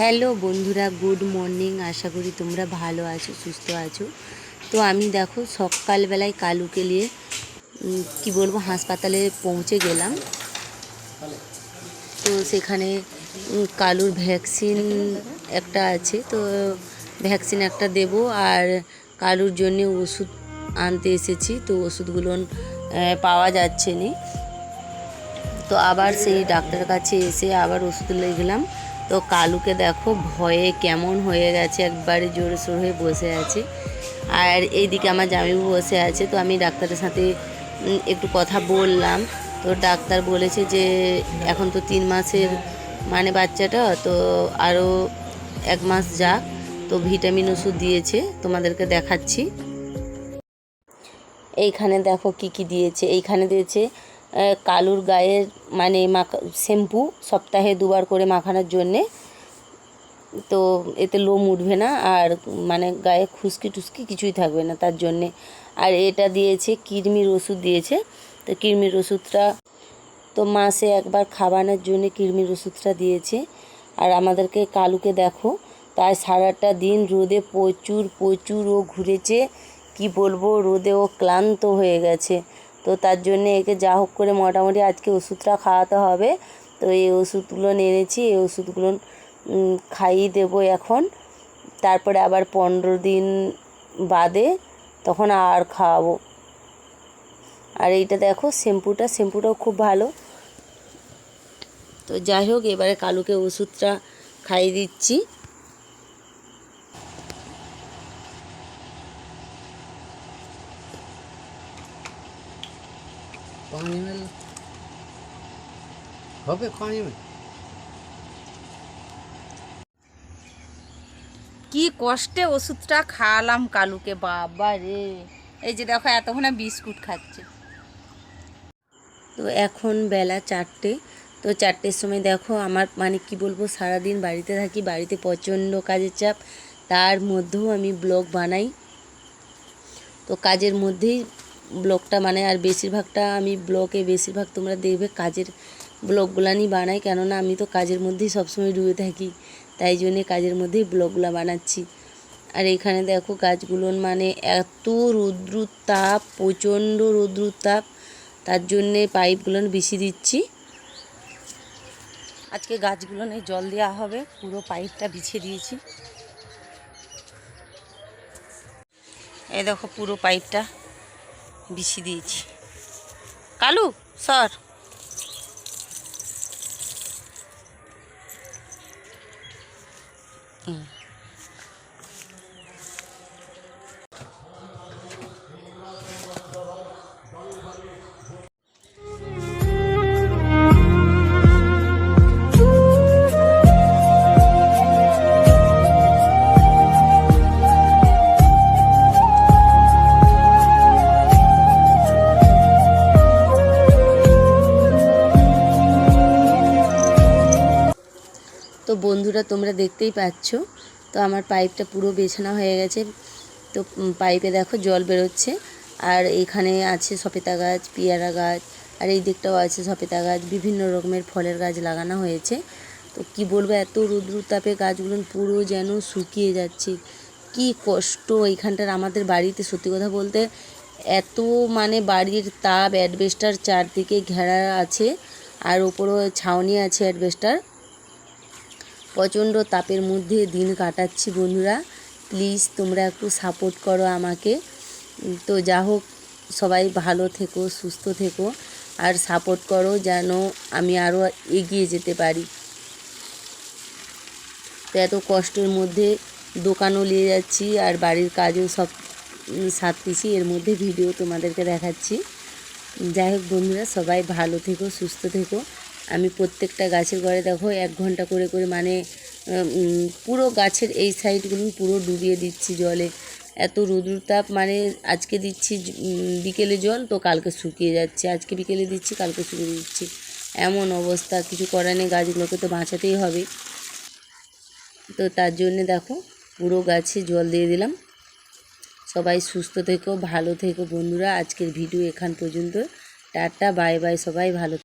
Hello বন্ধুরা, good morning. আশা করি তোমরা ভালো আছো, সুস্থ আছো। তো আমি দেখো, সকালবেলায় কালুকে নিয়ে কি বলব, হাসপাতালে পৌঁছে গেলাম। তো সেখানে কালুর ভ্যাকসিন একটা আছে, তো ভ্যাকসিন একটা দেব। আর কালুর জন্য ওষুধ আনতে এসেছি, তো ওষুধগুলো পাওয়া যাচ্ছে না। তো আবার সেই ডাক্তারের কাছে এসে আবার ওষুধ লিখলাম। তো কালুকে দেখো ভয়ে কেমন হয়ে গেছে, একবারে জোরে সোর হয়ে বসে আছে। আর এইদিকে আমার জামাইবু বসে আছে, তো আমি ডাক্তারের সাথে একটু কথা বললাম। তো ডাক্তার বলেছে যে, এখন তো তিন মাসের মানে বাচ্চাটা, তো আরও এক মাস যাক। তো ভিটামিন ওষুধ দিয়েছে, তোমাদেরকে দেখাচ্ছি। এইখানে দেখো কি কি দিয়েছে, এইখানে দিয়েছে কালুর গায়ের মানে মাখা, শ্যাম্পু সপ্তাহে দুবার করে মাখানোর জন্যে। তো এতে লোম উঠবে না আর মানে গায়ে খুশকি টুসকি কিছুই থাকবে না তার জন্যে। আর এটা দিয়েছে কৃমির ওষুধ দিয়েছে। তো কৃমির ওষুধটা তো মাসে একবার খাওয়ানোর জন্য কৃমির ওষুধটা দিয়েছে। আর আমাদেরকে কালুকে দেখো তাই সারাটা দিন রোদে প্রচুর প্রচুর ও ঘুরেছে। কি বলব, রোদে ও ক্লান্ত হয়ে গেছে। তো তার জন্যে একে যা হোক করে মোটামুটি আজকে ওষুধটা খাওয়াতে হবে। তো এই ওষুধগুলো এনেছি, এই ওষুধগুলো খাইয়ে দেবো এখন। তারপরে আবার পনেরো দিন বাদে তখন আর খাওয়াবো। আর এইটা দেখো, শ্যাম্পুটা, শ্যাম্পুটাও খুব ভালো। তো যাই হোক, এবারে কালুকে ওষুধটা খাইয়ে দিচ্ছি। কম এমএল হবে কম এমএল কি কষ্টে ওষুধটা খাওয়ালাম কালুকে বাবা রে। এই যে দেখো এতক্ষণে বিস্কুট খাচ্ছে। তো এখন বেলা চারটে। তো চারটের সময় দেখো আমার মানে কি বলব সারাদিন বাড়িতে থাকি বাড়িতে প্রচণ্ড কাজের চাপ। তার মধ্যেও আমি ব্লগ বানাই। তো কাজের মধ্যেই ব্লগটা মানে আর বেশিরভাগটা আমি ব্লগে বেশিরভাগ তোমরা দেখবে কাজের ব্লগগুলানি বানাই, কেননা আমি তো কাজের মধ্যেই সবসময় ডুবে থাকি, তাই জন্যে কাজের মধ্যেই ব্লগগুলো বানাচ্ছি। আর এখানে দেখো গাছগুলোর মানে এত রৌদ্রুর তাপ, প্রচণ্ড রৌদ্রুর তাপ, তার জন্যে পাইপগুলো বেশি দিচ্ছি। আজকে গাছগুলো জল দেওয়া হবে, পুরো পাইপটা বিছিয়ে দিয়েছি। এই দেখো পুরো পাইপটা। বিছিয়ে দিয়েছি কালু সর হুম। বন্ধুরা তোমরা দেখতেই পাচ্ছ। তো আমার পাইপটা পুরো বেছানো হয়ে গেছে। তো পাইপে দেখো জল বেরোচ্ছে। আর এখানে আছে সপেতা গাছ, পেয়ারা গাছ, আর এই দিকটাও আছে সপেতা গাছ। বিভিন্ন রকমের ফলের গাছ লাগানো হয়েছে। তো কি বলব, এত রৌদ্র তাপে গাছগুলো পুরো যেন শুকিয়ে যাচ্ছে। কি কষ্ট এইখানটার আমাদের বাড়িতে, সত্যি কথা বলতে। এত মানে বাড়ির তাপ অ্যাডবেস্টার চারদিকে ঘেরা আছে। আর ওপরও ছাউনি আছে অ্যাডবেস্টার প্রচণ্ড তাপের মধ্যে দিন কাটাচ্ছি বন্ধুরা। প্লিজ তোমরা একটু সাপোর্ট করো আমাকে। তো যা হোক, সবাই ভালো থেকো, সুস্থ থেকো। আর সাপোর্ট করো যেন আমি আরও এগিয়ে যেতে পারি। তো এত কষ্টের মধ্যে দোকানও নিয়ে যাচ্ছি আর বাড়ির কাজও সব সারতেছি। এর মধ্যে ভিডিও তোমাদেরকে দেখাচ্ছি। যাই হোক বন্ধুরা, সবাই ভালো থেকো, সুস্থ থেকো। আমি প্রত্যেকটা গাছের গোড়ায় দেখো এক ঘণ্টা করে করে মানে পুরো গাছের এই সাইডগুলো পুরো ডুবিয়ে দিচ্ছি জলে। এত রৌদ্র তাপ মানে আজকে দিচ্ছি বিকেলে জল তো কালকে শুকিয়ে যাচ্ছে। আজকে বিকেলে দিচ্ছি, কালকে শুকিয়ে দিচ্ছি। এমন অবস্থা, কিছু করার নেই, গাছগুলোকে তো বাঁচাতেই হবে। তো তার জন্যে দেখো পুরো গাছে জল দিয়ে দিলাম। সবাই সুস্থ থেকো, ভালো থেকো বন্ধুরা। আজকের ভিডিও এখান পর্যন্ত। টাটা, বাই বাই, সবাই ভালো